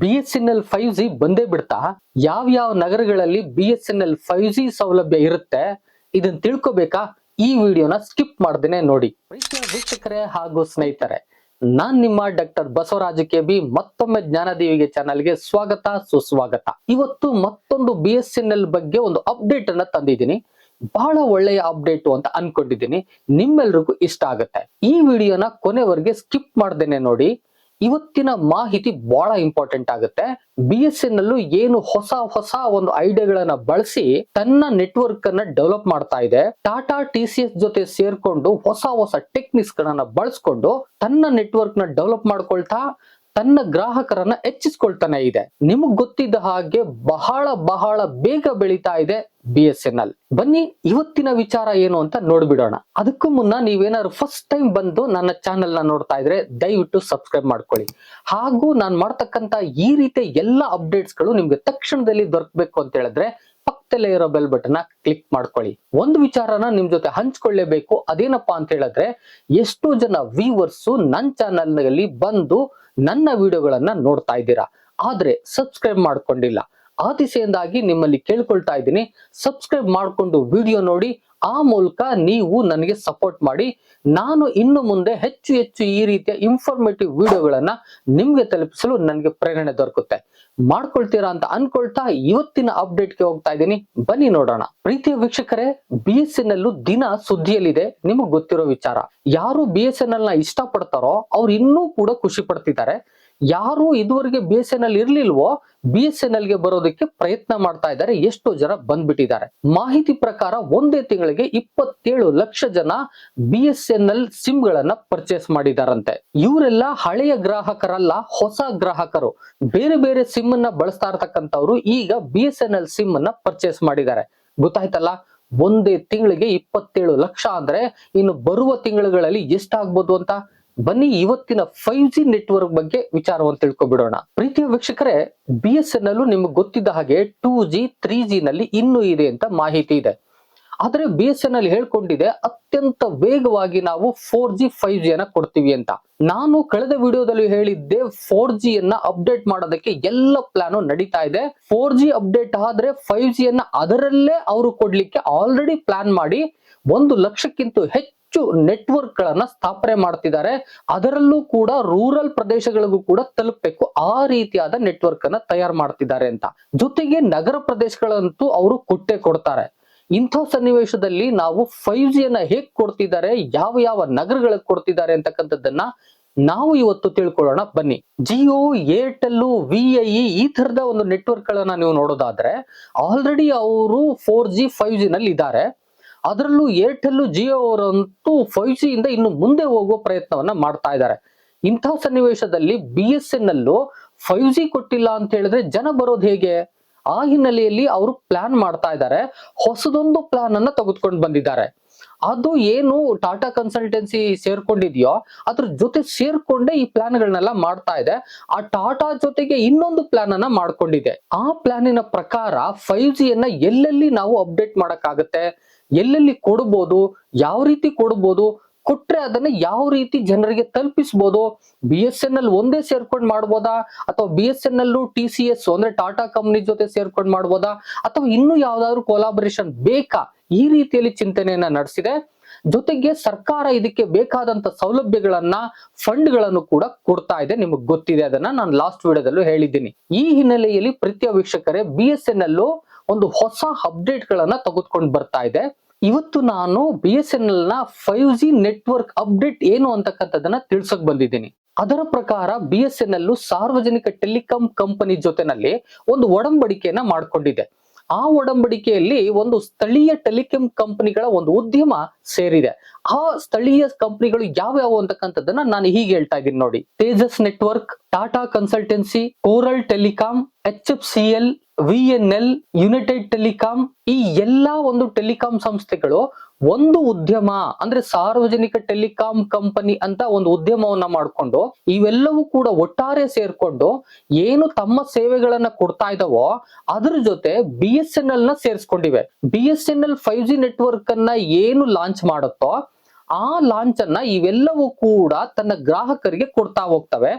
B S N L five G ಬಂದೇ ಬಿಡ್ತಾ ಯಾವ ಯಾವ ನಗರಗಳಲ್ಲಿ B S N L five G ಸೌಲಭ್ಯ ಇರುತ್ತೆ ಇದನ್ನ ತಿಳ್ಕೊಬೇಕಾ? ಈ ವಿಡಿಯೋನ ಸ್ಕಿಪ್ ಮಾಡ್ದೇನೆ ನೋಡಿ. ವೀಕ್ಷಕರೇ ಹಾಗೂ ಸ್ನೇಹಿತರೆ, ನಾನ್ ನಿಮ್ಮ ಡಾಕ್ಟರ್ ಬಸವರಾಜ ಕೆ ಬಿ, ಮತ್ತೊಮ್ಮೆ ಜ್ಞಾನದೇವಿಗೆ ಚಾನಲ್ಗೆ ಸ್ವಾಗತ, ಸುಸ್ವಾಗತ. ಇವತ್ತು ಮತ್ತೊಂದು ಬಿ ಎಸ್ ಎನ್ ಎಲ್ ಬಗ್ಗೆ ಒಂದು ಅಪ್ಡೇಟ್ ಅನ್ನ ತಂದಿದ್ದೀನಿ. ಬಹಳ ಒಳ್ಳೆಯ ಅಪ್ಡೇಟ್ ಅಂತ ಅನ್ಕೊಂಡಿದ್ದೀನಿ. ನಿಮ್ಮೆಲ್ರಿಗೂ ಇಷ್ಟ ಆಗುತ್ತೆ. ಈ ವಿಡಿಯೋನ ಕೊನೆವರೆಗೆ ಸ್ಕಿಪ್ ಮಾಡ್ದೇನೆ ನೋಡಿ. ಇವತ್ತಿನ ಮಾಹಿತಿ ಬಹಳ ಇಂಪಾರ್ಟೆಂಟ್ ಆಗುತ್ತೆ. ಬಿ ಎಸ್ ಎನ್ ಅಲ್ಲೂ ಏನು ಹೊಸ ಹೊಸ ಒಂದು ಐಡಿಯಾಗಳನ್ನ ಬಳಸಿ ತನ್ನ ನೆಟ್ವರ್ಕ್ ಅನ್ನ ಡೆವಲಪ್ ಮಾಡ್ತಾ ಇದೆ. ಟಾಟಾ ಟಿ ಸಿ ಎಸ್ ಜೊತೆ ಸೇರ್ಕೊಂಡು ಹೊಸ ಹೊಸ ಟೆಕ್ನಿಕ್ಸ್ ಗಳನ್ನ ಬಳಸ್ಕೊಂಡು ತನ್ನ ನೆಟ್ವರ್ಕ್ನ ಡೆವಲಪ್ ಮಾಡ್ಕೊಳ್ತಾ ತನ್ನ ಗ್ರಾಹಕರನ್ನ ಹೆಚ್ಚಿಸ್ಕೊಳ್ತಾನೆ ಇದೆ. ನಿಮಗ್ ಗೊತ್ತಿದ್ದ ಹಾಗೆ ಬಹಳ ಬಹಳ ಬೇಗ ಬೆಳೀತಾ ಇದೆ ಬಿ ಎಸ್ ಎನ್ ಎಲ್ ಬನ್ನಿ, ಇವತ್ತಿನ ವಿಚಾರ ಏನು ಅಂತ ನೋಡ್ಬಿಡೋಣ. ಅದಕ್ಕೂ ಮುನ್ನ ನೀವೇನಾದ್ರು ಫಸ್ಟ್ ಟೈಮ್ ಬಂದು ನನ್ನ ಚಾನೆಲ್ನ ನೋಡ್ತಾ ಇದ್ರೆ ದಯವಿಟ್ಟು ಸಬ್ಸ್ಕ್ರೈಬ್ ಮಾಡ್ಕೊಳ್ಳಿ. ಹಾಗೂ ನಾನು ಮಾಡ್ತಕ್ಕಂತ ಈ ರೀತಿಯ ಎಲ್ಲ ಅಪ್ಡೇಟ್ಸ್ಗಳು ನಿಮ್ಗೆ ತಕ್ಷಣದಲ್ಲಿ ದೊರಕಬೇಕು ಅಂತ ಹೇಳಿದ್ರೆ ಪಕ್ಕದಲ್ಲೇ ಇರೋ ಬೆಲ್ ಬಟನ್ ಕ್ಲಿಕ್ ಮಾಡ್ಕೊಳ್ಳಿ. ಒಂದು ವಿಚಾರನ ನಿಮ್ ಜೊತೆ ಹಂಚ್ಕೊಳ್ಳೇಬೇಕು. ಅದೇನಪ್ಪಾ ಅಂತ ಹೇಳಿದ್ರೆ, ಎಷ್ಟೋ ಜನ ವ್ಯೂವರ್ಸ್ ನನ್ನ ಚಾನೆಲ್ನಲ್ಲಿ ಬಂದು ನನ್ನ ವಿಡಿಯೋಗಳನ್ನ ನೋಡ್ತಾ ಇದ್ದೀರಾ? ಆದ್ರೆ ಸಬ್ಸ್ಕ್ರೈಬ್ ಮಾಡ್ಕೊಂಡಿಲ್ಲ. ಆ ದಿಸೆಯಿಂದಾಗಿ ನಿಮ್ಮಲ್ಲಿ ಕೇಳ್ಕೊಳ್ತಾ ಇದ್ದೀನಿ. ಸಬ್ಸ್ಕ್ರೈಬ್ ಮಾಡ್ಕೊಂಡು ವಿಡಿಯೋ ನೋಡಿ ಆ ಮೂಲಕ ನೀವು ನನಗೆ ಸಪೋರ್ಟ್ ಮಾಡಿ. ನಾನು ಇನ್ನು ಮುಂದೆ ಹೆಚ್ಚು ಹೆಚ್ಚು ಈ ರೀತಿಯ ಇನ್ಫಾರ್ಮೇಟಿವ್ ವಿಡಿಯೋಗಳನ್ನ ನಿಮ್ಗೆ ತಲುಪಿಸಲು ನನಗೆ ಪ್ರೇರಣೆ ದೊರಕುತ್ತೆ. ಮಾಡ್ಕೊಳ್ತೀರಾ ಅಂತ ಅನ್ಕೊಳ್ತಾ ಇವತ್ತಿನ ಅಪ್ಡೇಟ್ಗೆ ಹೋಗ್ತಾ ಇದ್ದೀನಿ. ಬನ್ನಿ ನೋಡೋಣ. ಪ್ರೀತಿಯ ವೀಕ್ಷಕರೇ ಬಿ ಎಸ್ ಎನ್ ಎಲ್ ದಿನ ಸುದ್ದಿಯಲ್ಲಿದೆ. ನಿಮಗ್ ಗೊತ್ತಿರೋ ವಿಚಾರ. ಯಾರು ಬಿ ಎಸ್ ಎನ್ ಎಲ್ನ ಇಷ್ಟ ಪಡ್ತಾರೋ ಅವ್ರು ಇನ್ನೂ ಕೂಡ ಖುಷಿ ಪಡ್ತಿದ್ದಾರೆ. ಯಾರು ಇದುವರೆಗೆ ಬಿ ಎಸ್ ಎನ್ ಎಲ್ ಇರ್ಲಿಲ್ವೋ ಬಿ ಎಸ್ ಎನ್ ಎಲ್ಗೆ ಬರೋದಕ್ಕೆ ಪ್ರಯತ್ನ ಮಾಡ್ತಾ ಇದ್ದಾರೆ. ಎಷ್ಟೋ ಜನ ಬಂದ್ಬಿಟ್ಟಿದ್ದಾರೆ. ಮಾಹಿತಿ ಪ್ರಕಾರ ಒಂದೇ ತಿಂಗಳಿಗೆ ಇಪ್ಪತ್ತೇಳು ಲಕ್ಷ ಜನ B S N L SIM ಗಳನ್ನ ಪರ್ಚೇಸ್ ಮಾಡಿದಾರಂತೆ. ಇವರೆಲ್ಲ ಹಳೆಯ ಗ್ರಾಹಕರಲ್ಲ, ಹೊಸ ಗ್ರಾಹಕರು. ಬೇರೆ ಬೇರೆ ಸಿಮ್ ಅನ್ನ ಬಳಸ್ತಾ ಇರ್ತಕ್ಕಂಥವ್ರು ಈಗ B S N L SIM ಅನ್ನ ಪರ್ಚೇಸ್ ಮಾಡಿದ್ದಾರೆ. ಗೊತ್ತಾಯ್ತಲ್ಲ? ಒಂದೇ ತಿಂಗಳಿಗೆ ಇಪ್ಪತ್ತೇಳು ಲಕ್ಷ ಅಂದ್ರೆ ಇನ್ನು ಬರುವ ತಿಂಗಳುಗಳಲ್ಲಿ ಎಷ್ಟಾಗ್ಬೋದು ಅಂತ? ಬನ್ನಿ ಇವತ್ತಿನ ಫೈವ್ ಜಿ ನೆಟ್ವರ್ಕ್ ಬಗ್ಗೆ ವಿಚಾರವನ್ನು ತಿಳ್ಕೊಬಿಡೋಣ. ಪ್ರೀತಿಯ ವೀಕ್ಷಕರೇ ಬಿ ಎಸ್ ಎನ್ ಎಲ್ ನಿಮ್ಗೆ ಗೊತ್ತಿದ್ದ ಹಾಗೆ ಟೂ ಜಿ ತ್ರೀ ಜಿ ನಲ್ಲಿ ಇನ್ನೂ ಇದೆ ಅಂತ ಮಾಹಿತಿ ಇದೆ. ಆದ್ರೆ ಬಿ ಎಸ್ ಎನ್ ಎಲ್ ಹೇಳ್ಕೊಂಡಿದೆ, ಅತ್ಯಂತ ವೇಗವಾಗಿ ನಾವು ಫೋರ್ ಜಿ ಫೈವ್ ಜಿ ಅನ್ನ ಕೊಡ್ತೀವಿ ಅಂತ. ನಾನು ಕಳೆದ ವಿಡಿಯೋದಲ್ಲಿ ಹೇಳಿದ್ದೆ ಫೋರ್ ಜಿ ಅನ್ನ ಅಪ್ಡೇಟ್ ಮಾಡೋದಕ್ಕೆ ಎಲ್ಲ ಪ್ಲಾನು ನಡೀತಾ ಇದೆ. ಫೋರ್ ಜಿ ಅಪ್ಡೇಟ್ ಆದ್ರೆ ಫೈವ್ ಜಿ ಅನ್ನ ಅದರಲ್ಲೇ ಅವರು ಕೊಡ್ಲಿಕ್ಕೆ ಆಲ್ರೆಡಿ ಪ್ಲಾನ್ ಮಾಡಿ, ಒಂದು ಲಕ್ಷಕ್ಕಿಂತ ಹೆಚ್ಚು ಹೆಚ್ಚು ನೆಟ್ವರ್ಕ್ ಗಳನ್ನ ಸ್ಥಾಪನೆ ಮಾಡ್ತಿದ್ದಾರೆ. ಅದರಲ್ಲೂ ಕೂಡ ರೂರಲ್ ಪ್ರದೇಶಗಳಿಗೂ ಕೂಡ ತಲುಪಬೇಕು. ಆ ರೀತಿಯಾದ ನೆಟ್ವರ್ಕ್ ಅನ್ನ ತಯಾರು ಮಾಡ್ತಿದ್ದಾರೆ ಅಂತ. ಜೊತೆಗೆ ನಗರ ಪ್ರದೇಶಗಳಂತೂ ಅವರು ಕೊಟ್ಟೆ ಕೊಡ್ತಾರೆ. ಇಂಥ ಸನ್ನಿವೇಶದಲ್ಲಿ ನಾವು ಫೈವ್ ಜಿ ಅನ್ನ ಹೇಗ್ ಕೊಡ್ತಿದ್ದಾರೆ, ಯಾವ ಯಾವ ನಗರಗಳಿಗೆ ಕೊಡ್ತಿದ್ದಾರೆ ಅಂತಕ್ಕಂಥದ್ದನ್ನ ನಾವು ಇವತ್ತು ತಿಳ್ಕೊಳ್ಳೋಣ. ಬನ್ನಿ. ಜಿಯೋ ಏರ್ಟೆಲ್ ವಿ ಐ ಈ ತರದ ಒಂದು ನೆಟ್ವರ್ಕ್ ಗಳನ್ನ ನೀವು ನೋಡೋದಾದ್ರೆ ಆಲ್ರೆಡಿ ಅವರು ಫೋರ್ ಜಿ ಫೈವ್ ಜಿ ನಲ್ಲಿ ಇದ್ದಾರೆ ಅದರಲ್ಲೂ ಏರ್ಟೆಲ್ ಜಿಯೋ ಅವರಂತೂ ಫೈವ್ ಜಿ ಇಂದ ಇನ್ನು ಮುಂದೆ ಹೋಗುವ ಪ್ರಯತ್ನವನ್ನ ಮಾಡ್ತಾ ಇದ್ದಾರೆ. ಇಂಥ ಸನ್ನಿವೇಶದಲ್ಲಿ ಬಿ ಎಸ್ ಎನ್ ಅಲ್ಲೂ ಫೈವ್ ಜಿ ಕೊಟ್ಟಿಲ್ಲ ಅಂತ ಹೇಳಿದ್ರೆ ಜನ ಬರೋದು ಹೇಗೆ? ಆ ಹಿನ್ನೆಲೆಯಲ್ಲಿ ಅವರು ಪ್ಲಾನ್ ಮಾಡ್ತಾ ಇದ್ದಾರೆ. ಹೊಸದೊಂದು ಪ್ಲಾನ್ ಅನ್ನ ತೆಗೆದುಕೊಂಡು ಬಂದಿದ್ದಾರೆ. ಅದು ಏನು ಟಾಟಾ ಕನ್ಸಲ್ಟೆನ್ಸಿ ಸೇರ್ಕೊಂಡಿದ್ಯೋ, ಅದ್ರ ಜೊತೆ ಸೇರ್ಕೊಂಡೇ ಈ ಪ್ಲಾನ್ ಗಳನ್ನೆಲ್ಲ ಮಾಡ್ತಾ ಇದೆ. ಆ ಟಾಟಾ ಜೊತೆಗೆ ಇನ್ನೊಂದು ಪ್ಲಾನ್ ಅನ್ನ ಮಾಡ್ಕೊಂಡಿದೆ. ಆ ಪ್ಲಾನಿನ ಪ್ರಕಾರ ಫೈವ್ ಜಿ ಅನ್ನ ಎಲ್ಲೆಲ್ಲಿ ನಾವು ಅಪ್ಡೇಟ್ ಮಾಡಕ್ಕಾಗತ್ತೆ? ಎಲ್ಲೆಲ್ಲಿ ಕೊಡ್ಬೋದು, ಯಾವ ರೀತಿ ಕೊಡ್ಬೋದು, ಕೊಟ್ರೆ ಅದನ್ನ ಯಾವ ರೀತಿ ಜನರಿಗೆ ತಲುಪಿಸ್ಬೋದು ಬಿ ಎಸ್ ಎನ್ ಎಲ್ ಒಂದೇ ಸೇರ್ಕೊಂಡ್ ಮಾಡ್ಬೋದಾ, ಅಥವಾ B S N L T C S ಅಂದ್ರೆ ಟಾಟಾ ಕಂಪ್ನಿ ಜೊತೆ ಸೇರ್ಕೊಂಡ್ ಮಾಡ್ಬೋದಾ, ಅಥವಾ ಇನ್ನು ಯಾವ್ದಾದ್ರು ಕೊಲಾಬರೇಷನ್ ಬೇಕಾ? ಈ ರೀತಿಯಲ್ಲಿ ಚಿಂತನೆಯನ್ನ ನಡೆಸಿದೆ. ಜೊತೆಗೆ ಸರ್ಕಾರ ಇದಕ್ಕೆ ಬೇಕಾದಂತ ಸೌಲಭ್ಯಗಳನ್ನ ಫಂಡ್ಗಳನ್ನು ಕೂಡ ಕೊಡ್ತಾ ಇದೆ. ನಿಮಗ್ ಗೊತ್ತಿದೆ, ಅದನ್ನ ನಾನು ಲಾಸ್ಟ್ ವಿಡಿಯೋದಲ್ಲೂ ಹೇಳಿದ್ದೀನಿ. ಈ ಹಿನ್ನೆಲೆಯಲ್ಲಿ ಪ್ರೀತಿಯ ವೀಕ್ಷಕರೇ ಬಿ ಎಸ್ ಎನ್ ಎಲ್ ಒಂದು ಹೊಸ ಅಪ್ಡೇಟ್ ಗಳನ್ನ ತೆಗೆದುಕೊಂಡು ಬರ್ತಾ ಇದೆ. ಇವತ್ತು ನಾನು ಬಿ ಎಸ್ ಎನ್ ಎಲ್ನ ಫೈವ್ ಜಿ ನೆಟ್ವರ್ಕ್ ಅಪ್ಡೇಟ್ ಏನು ಅಂತಕ್ಕಂಥದ್ದನ್ನ ತಿಳ್ಸಕ್ ಬಂದಿದ್ದೀನಿ. ಅದರ ಪ್ರಕಾರ ಬಿ ಎಸ್ ಎನ್ ಎಲ್ ಸಾರ್ವಜನಿಕ ಟೆಲಿಕಾಂ ಕಂಪನಿ ಜೊತೆನಲ್ಲಿ ಒಂದು ಒಡಂಬಡಿಕೆಯನ್ನ ಮಾಡ್ಕೊಂಡಿದೆ. ಆ ಒಡಂಬಡಿಕೆಯಲ್ಲಿ ಒಂದು ಸ್ಥಳೀಯ ಟೆಲಿಕಾಂ ಕಂಪನಿಗಳ ಒಂದು ಉದ್ಯಮ ಸೇರಿದೆ. ಆ ಸ್ಥಳೀಯ ಕಂಪನಿಗಳು ಯಾವ್ಯಾವು ಅಂತಕ್ಕಂಥದ್ದನ್ನ ನಾನು ಹೀಗೆ ಹೇಳ್ತಾ ಇದ್ದೀನಿ ನೋಡಿ. Tejas network Tata consultancy Coral telecom H F C L V N L united telecom ಈ ಎಲ್ಲಾ ಒಂದು ಟೆಲಿಕಾಂ ಸಂಸ್ಥೆಗಳು ಒಂದು ಉದ್ಯಮ, ಅಂದ್ರೆ ಸಾರ್ವಜನಿಕ ಟೆಲಿಕಾಂ ಕಂಪನಿ ಅಂತ ಒಂದು ಉದ್ಯಮವನ್ನ ಮಾಡಿಕೊಂಡು ಇವೆಲ್ಲವೂ ಕೂಡ ಒಟ್ಟಾರೆ ಸೇರ್ಕೊಂಡು ಏನು ತಮ್ಮ ಸೇವೆಗಳನ್ನ ಕೊಡ್ತಾ ಇದಾವೋ ಅದ್ರ ಜೊತೆ ಬಿ ಎಸ್ ಎನ್ ಎಲ್ನ ಸೇರಿಸ್ಕೊಂಡಿವೆ. B S N L five G network ಅನ್ನ ಏನು ಲಾಂಚ್ ಮಾಡುತ್ತೋ ಆ ಲಾಂಚ್ ಅನ್ನ ಇವೆಲ್ಲವೂ ಕೂಡ ತನ್ನ ಗ್ರಾಹಕರಿಗೆ ಕೊಡ್ತಾ ಹೋಗ್ತವೆ.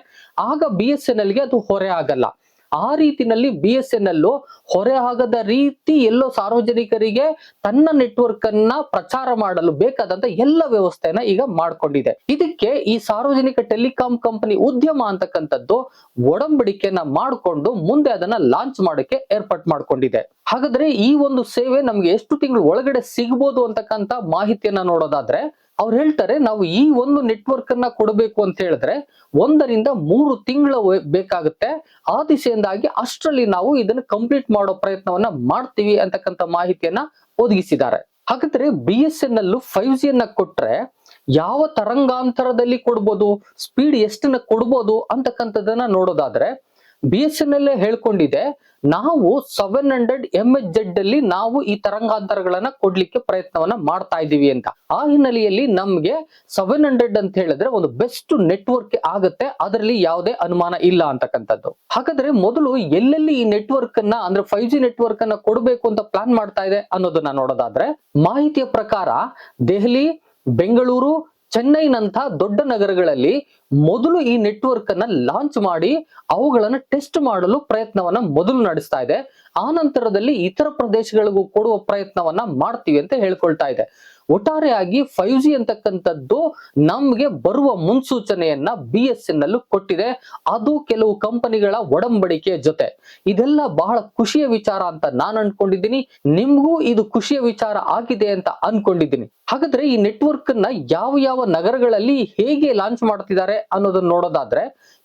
ಆಗ ಬಿ ಎಸ್ ಎನ್ ಎಲ್ಗೆ ಅದು ಹೊರೆ ಆಗಲ್ಲ. ಆ ರೀತಿನಲ್ಲಿ ಬಿ ಎಸ್ ಎನ್ ಎಲ್ ಹೊರೆ ಆಗದ ರೀತಿ ಎಲ್ಲೋ ಸಾರ್ವಜನಿಕರಿಗೆ ತನ್ನ ನೆಟ್ವರ್ಕ್ ಅನ್ನ ಪ್ರಚಾರ ಮಾಡಲು ಬೇಕಾದಂತ ಎಲ್ಲ ವ್ಯವಸ್ಥೆಯನ್ನ ಈಗ ಮಾಡ್ಕೊಂಡಿದೆ. ಇದಕ್ಕೆ ಈ ಸಾರ್ವಜನಿಕ ಟೆಲಿಕಾಂ ಕಂಪನಿ ಉದ್ಯಮ ಅಂತಕ್ಕಂಥದ್ದು ಒಡಂಬಡಿಕೆಯನ್ನ ಮಾಡಿಕೊಂಡು ಮುಂದೆ ಅದನ್ನ ಲಾಂಚ್ ಮಾಡೋಕೆ ಏರ್ಪಾಟ್ ಮಾಡ್ಕೊಂಡಿದೆ. ಹಾಗಾದ್ರೆ ಈ ಒಂದು ಸೇವೆ ನಮ್ಗೆ ಎಷ್ಟು ತಿಂಗಳು ಒಳಗಡೆ ಸಿಗ್ಬೋದು ಅಂತಕ್ಕಂಥ ಮಾಹಿತಿಯನ್ನ ನೋಡೋದಾದ್ರೆ ಅವ್ರು ಹೇಳ್ತಾರೆ, ನಾವು ಈ ಒಂದು ನೆಟ್ವರ್ಕ್ ಅನ್ನ ಕೊಡಬೇಕು ಅಂತ ಹೇಳಿದ್ರೆ ಒಂದರಿಂದ ಮೂರು ತಿಂಗಳ ಬೇಕಾಗುತ್ತೆ. ಆ ದಿಸೆಯಿಂದಾಗಿ ಅಷ್ಟರಲ್ಲಿ ನಾವು ಇದನ್ನ ಕಂಪ್ಲೀಟ್ ಮಾಡೋ ಪ್ರಯತ್ನವನ್ನ ಮಾಡ್ತೀವಿ ಅಂತಕ್ಕಂಥ ಮಾಹಿತಿಯನ್ನ ಒದಗಿಸಿದ್ದಾರೆ. ಹಾಗಾದ್ರೆ ಬಿ ಎಸ್ ಎನ್ ಅಲ್ಲೂ ಫೈವ್ ಜಿ ಅನ್ನ ಕೊಟ್ರೆ ಯಾವ ತರಂಗಾಂತರದಲ್ಲಿ ಕೊಡ್ಬೋದು ಸ್ಪೀಡ್ ಎಷ್ಟನ್ನ ಕೊಡ್ಬೋದು ಅಂತಕ್ಕಂಥದ್ದನ್ನ ನೋಡೋದಾದ್ರೆ ಬಿ ಎಸ್ ಎನ್ ಎಲ್ ಹೇಳ್ಕೊಂಡಿದೆ, ನಾವು seven hundred M H Z ಅಲ್ಲಿ ನಾವು ಈ ತರಂಗಾಂತರಗಳನ್ನ ಕೊಡ್ಲಿಕ್ಕೆ ಪ್ರಯತ್ನವನ್ನ ಮಾಡ್ತಾ ಇದೀವಿ ಅಂತ. ಆ ಹಿನ್ನೆಲೆಯಲ್ಲಿ ನಮ್ಗೆ ಸೆವೆನ್ ಹಂಡ್ರೆಡ್ ಅಂತ ಹೇಳಿದ್ರೆ ಒಂದು ಬೆಸ್ಟ್ ನೆಟ್ವರ್ಕ್ ಆಗುತ್ತೆ, ಅದರಲ್ಲಿ ಯಾವುದೇ ಅನುಮಾನ ಇಲ್ಲ ಅಂತಕ್ಕಂಥದ್ದು. ಹಾಗಾದ್ರೆ ಮೊದಲು ಎಲ್ಲೆಲ್ಲಿ ಈ ನೆಟ್ವರ್ಕ್ ಅನ್ನ ಅಂದ್ರೆ ಫೈವ್ ಜಿ ನೆಟ್ವರ್ಕ್ ಅನ್ನ ಕೊಡಬೇಕು ಅಂತ ಪ್ಲಾನ್ ಮಾಡ್ತಾ ಇದೆ ಅನ್ನೋದನ್ನ ನೋಡೋದಾದ್ರೆ, ಮಾಹಿತಿಯ ಪ್ರಕಾರ ದೆಹಲಿ, ಬೆಂಗಳೂರು ಚೆನ್ನೈನಂತ ದೊಡ್ಡ ನಗರಗಳಲ್ಲಿ ಮೊದಲು ಈ ನೆಟ್ವರ್ಕ್ ಅನ್ನ ಲಾಂಚ್ ಮಾಡಿ ಅವುಗಳನ್ನ ಟೆಸ್ಟ್ ಮಾಡಲು ಪ್ರಯತ್ನವನ್ನ ಮೊದಲು ನಡೆಸ್ತಾ ಇದೆ. ಆ ನಂತರದಲ್ಲಿ ಇತರ ಪ್ರದೇಶಗಳಿಗೂ ಕೊಡುವ ಪ್ರಯತ್ನವನ್ನ ಮಾಡ್ತೀವಿ ಅಂತ ಹೇಳ್ಕೊಳ್ತಾ ಇದೆ. ಒಟ್ಟಾರೆಯಾಗಿ ಫೈವ್ ಜಿ ಅಂತಕ್ಕಂಥದ್ದು ನಮ್ಗೆ ಬರುವ ಮುನ್ಸೂಚನೆಯನ್ನ ಬಿ ಎಸ್ ಎನ್ ಅಲ್ಲೂ ಕೊಟ್ಟಿದೆ. ಅದು ಕೆಲವು ಕಂಪನಿಗಳ ಒಡಂಬಡಿಕೆ ಜೊತೆ. ಇದೆಲ್ಲ ಬಹಳ ಖುಷಿಯ ವಿಚಾರ ಅಂತ ನಾನು ಅನ್ಕೊಂಡಿದ್ದೀನಿ. ನಿಮ್ಗೂ ಇದು ಖುಷಿಯ ವಿಚಾರ ಆಗಿದೆ ಅಂತ ಅನ್ಕೊಂಡಿದ್ದೀನಿ. ಹಾಗಾದ್ರೆ ಈ ನೆಟ್ವರ್ಕ್ನ ಯಾವ ಯಾವ ನಗರಗಳಲ್ಲಿ ಹೇಗೆ ಲಾಂಚ್ ಮಾಡ್ತಿದ್ದಾರೆ ಅನ್ನೋದನ್ನ ನೋಡೋದಾದ್ರೆ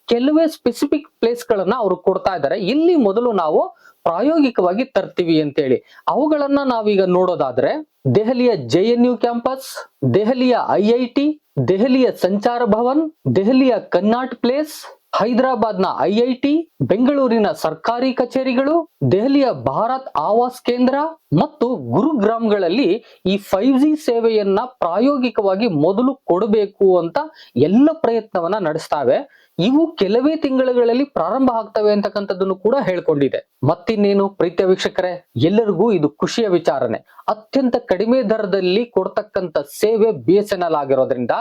ಕೆಲವೇ ಸ್ಪೆಸಿಫಿಕ್ ಪ್ಲೇಸ್ ಗಳನ್ನ ಅವರು ಕೊಡ್ತಾ ಇದ್ದಾರೆ ಇಲ್ಲಿ ಮೊದಲು ನಾವು ಪ್ರಾಯೋಗಿಕವಾಗಿ ತರ್ತೀವಿ ಅಂತೇಳಿ. ಅವುಗಳನ್ನ ನಾವೀಗ ನೋಡೋದಾದ್ರೆ, ದೆಹಲಿಯ ಜೆ ಎನ್ ಯು ಕ್ಯಾಂಪಸ್, ದೆಹಲಿಯ ಐ ಐ ಟಿ, ದೆಹಲಿಯ ಸಂಚಾರ ಭವನ್, ದೆಹಲಿಯ ಕನ್ನಾಟ್ ಪ್ಲೇಸ್ ಹೈದರಾಬಾದ್ನ ಐ ಐ ಟಿ, ಬೆಂಗಳೂರಿನ ಸರ್ಕಾರಿ ಕಚೇರಿಗಳು, ದೆಹಲಿಯ ಭಾರತ್ ಆವಾಸ್ ಕೇಂದ್ರ ಮತ್ತು ಗುರುಗ್ರಾಮ್ಗಳಲ್ಲಿ ಈ ಫೈವ್ ಜಿ ಸೇವೆಯನ್ನ ಪ್ರಾಯೋಗಿಕವಾಗಿ ಮೊದಲು ಕೊಡಬೇಕು ಅಂತ ಎಲ್ಲ ಪ್ರಯತ್ನವನ್ನ ನಡೆಸ್ತಾವೆ. ಇವು ಕೆಲವೇ ತಿಂಗಳುಗಳಲ್ಲಿ ಪ್ರಾರಂಭ ಆಗ್ತವೆ ಅಂತಕ್ಕಂಥದ್ದನ್ನು ಕೂಡ ಹೇಳ್ಕೊಂಡಿದೆ. ಮತ್ತಿನ್ನೇನು ಪ್ರೀತಿಯ ವೀಕ್ಷಕರೇ, ಎಲ್ಲರಿಗೂ ಇದು ಖುಷಿಯ ವಿಚಾರನೆ ಅತ್ಯಂತ ಕಡಿಮೆ ದರದಲ್ಲಿ ಕೊಡ್ತಕ್ಕಂಥ ಸೇವೆ ಬಿ ಎಸ್ ಎನ್ ಎಲ್ ಆಗಿರೋದ್ರಿಂದ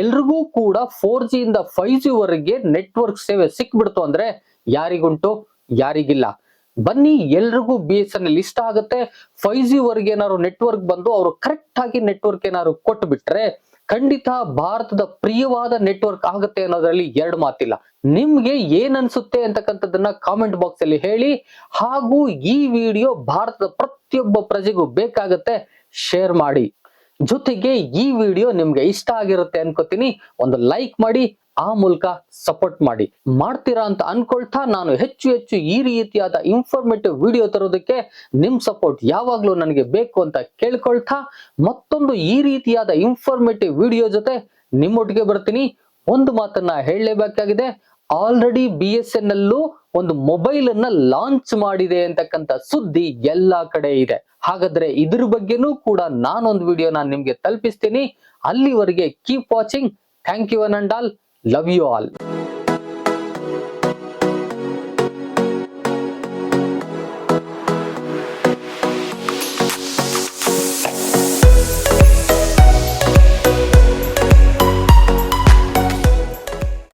ಎಲ್ರಿಗೂ ಕೂಡ ಫೋರ್ ಇಂದ ಫೈವ್ ಜಿ ವರೆಗೆ ನೆಟ್ವರ್ಕ್ ಸೇವೆ ಸಿಕ್ಬಿಡ್ತು ಅಂದ್ರೆ ಯಾರಿಗುಂಟು? ಯಾರಿಗಿಲ್ಲ. ಬನ್ನಿ, ಎಲ್ರಿಗೂ ಬಿ ಎಸ್ ಎನ್ ಎಲ್ ಇಷ್ಟ ಆಗುತ್ತೆ ಫೈವ್ ಜಿ ವರೆಗೆ ಏನಾದ್ರು ನೆಟ್ವರ್ಕ್ ಬಂದು ಅವರು ಕರೆಕ್ಟ್ ಆಗಿ ನೆಟ್ವರ್ಕ್ ಏನಾದ್ರು ಕೊಟ್ಟು ಬಿಟ್ರೆ ಖಂಡಿತ ಭಾರತದ ಪ್ರಿಯವಾದ ನೆಟ್ವರ್ಕ್ ಆಗುತ್ತೆ ಅನ್ನೋದ್ರಲ್ಲಿ ಎರಡು ಮಾತಿಲ್ಲ. ನಿಮ್ಗೆ ಏನ್ ಅನ್ಸುತ್ತೆ ಅಂತಕ್ಕಂಥದ್ದನ್ನ ಕಾಮೆಂಟ್ ಬಾಕ್ಸ್ ಅಲ್ಲಿ ಹೇಳಿ, ಹಾಗೂ ಈ ವಿಡಿಯೋ ಭಾರತದ ಪ್ರತಿಯೊಬ್ಬ ಪ್ರಜೆಗೂ ಬೇಕಾಗತ್ತೆ ಶೇರ್ ಮಾಡಿ. ಜೊತೆಗೆ ಈ ವಿಡಿಯೋ ನಿಮ್ಗೆ ಇಷ್ಟ ಆಗಿರುತ್ತೆ ಅನ್ಕೋತೀನಿ. ಒಂದು ಲೈಕ್ ಮಾಡಿ, ಆ ಮೂಲಕ ಸಪೋರ್ಟ್ ಮಾಡಿ. ಮಾಡ್ತೀರಾ ಅಂತ ಅನ್ಕೊಳ್ತಾ ನಾನು ಹೆಚ್ಚು ಹೆಚ್ಚು ಈ ರೀತಿಯಾದ ಇನ್ಫಾರ್ಮೇಟಿವ್ ವಿಡಿಯೋ ತರೋದಕ್ಕೆ ನಿಮ್ ಸಪೋರ್ಟ್ ಯಾವಾಗ್ಲೂ ನನಗೆ ಬೇಕು ಅಂತ ಕೇಳ್ಕೊಳ್ತಾ ಮತ್ತೊಂದು ಈ ರೀತಿಯಾದ ಇನ್ಫಾರ್ಮೇಟಿವ್ ವಿಡಿಯೋ ಜೊತೆ ನಿಮ್ಮೊಟ್ಟಿಗೆ ಬರ್ತೀನಿ. ಒಂದು ಮಾತನ್ನ ಹೇಳಲೇಬೇಕಾಗಿದೆ. ಆಲ್ರೆಡಿ ಬಿ ಎಸ್ ಎನ್ ಅಲ್ಲೂ ಒಂದು ಮೊಬೈಲ್ ಅನ್ನ ಲಾಂಚ್ ಮಾಡಿದೆ ಅಂತಕ್ಕಂಥ ಸುದ್ದಿ ಎಲ್ಲಾ ಕಡೆ ಇದೆ. ಹಾಗಾದ್ರೆ ಇದ್ರ ಬಗ್ಗೆನೂ ಕೂಡ ನಾನೊಂದು ವಿಡಿಯೋ ನಾನು ನಿಮ್ಗೆ ತಲುಪಿಸ್ತೀನಿ. ಅಲ್ಲಿವರೆಗೆ keep watching thank you one and all love you all